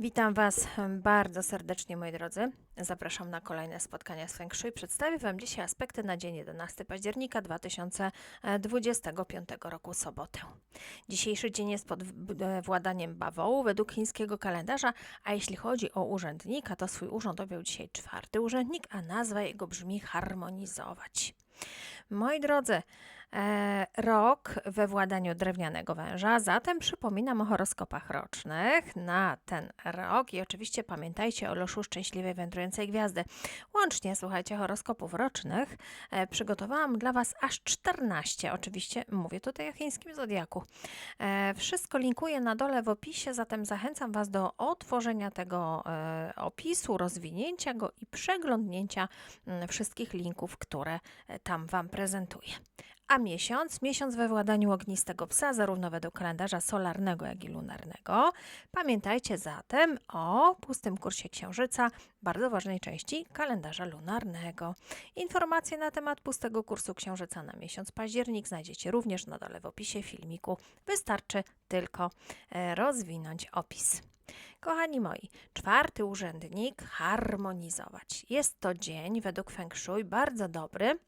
Witam Was bardzo serdecznie, moi drodzy. Zapraszam na kolejne spotkania z Feng Shui. Przedstawię Wam dzisiaj aspekty na dzień 11 października 2025 roku, sobotę. Dzisiejszy dzień jest pod e, władaniem bawołu według chińskiego kalendarza, a jeśli chodzi o urzędnika, to swój urząd objął dzisiaj czwarty urzędnik, a nazwa jego brzmi harmonizować. Moi drodzy, rok we władaniu drewnianego węża, zatem przypominam o horoskopach rocznych na ten rok i oczywiście pamiętajcie o loszu szczęśliwej wędrującej gwiazdy. Łącznie, słuchajcie, horoskopów rocznych e, przygotowałam dla Was aż 14. Oczywiście mówię tutaj o chińskim zodiaku. E, wszystko linkuję na dole w opisie, zatem zachęcam Was do otworzenia tego e, opisu, rozwinięcia go i przeglądnięcia mm, wszystkich linków, które e, tam Wam prezentuję. A miesiąc, miesiąc we władaniu ognistego psa, zarówno według kalendarza solarnego, jak i lunarnego. Pamiętajcie zatem o pustym kursie księżyca, bardzo ważnej części kalendarza lunarnego. Informacje na temat pustego kursu księżyca na miesiąc październik znajdziecie również na dole w opisie filmiku. Wystarczy tylko e, rozwinąć opis. Kochani moi, czwarty urzędnik harmonizować. Jest to dzień według Feng Shui bardzo dobry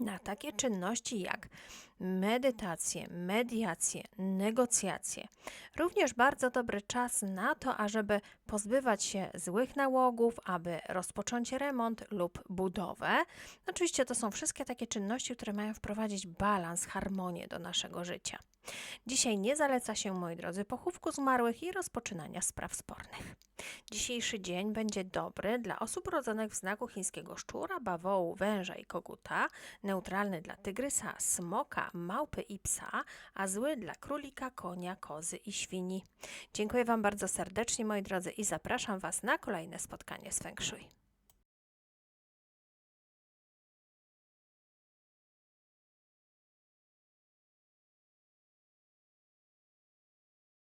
na takie czynności jak medytacje, mediacje, negocjacje. Również bardzo dobry czas na to, ażeby pozbywać się złych nałogów, aby rozpocząć remont lub budowę. Oczywiście to są wszystkie takie czynności, które mają wprowadzić balans, harmonię do naszego życia. Dzisiaj nie zaleca się, moi drodzy, pochówku zmarłych i rozpoczynania spraw spornych. Dzisiejszy dzień będzie dobry dla osób urodzonych w znaku chińskiego szczura, bawołu, węża i koguta, neutralny dla tygrysa, smoka, małpy i psa, a zły dla królika, konia, kozy i świni. Dziękuję Wam bardzo serdecznie, moi drodzy, i zapraszam Was na kolejne spotkanie z Feng Shui.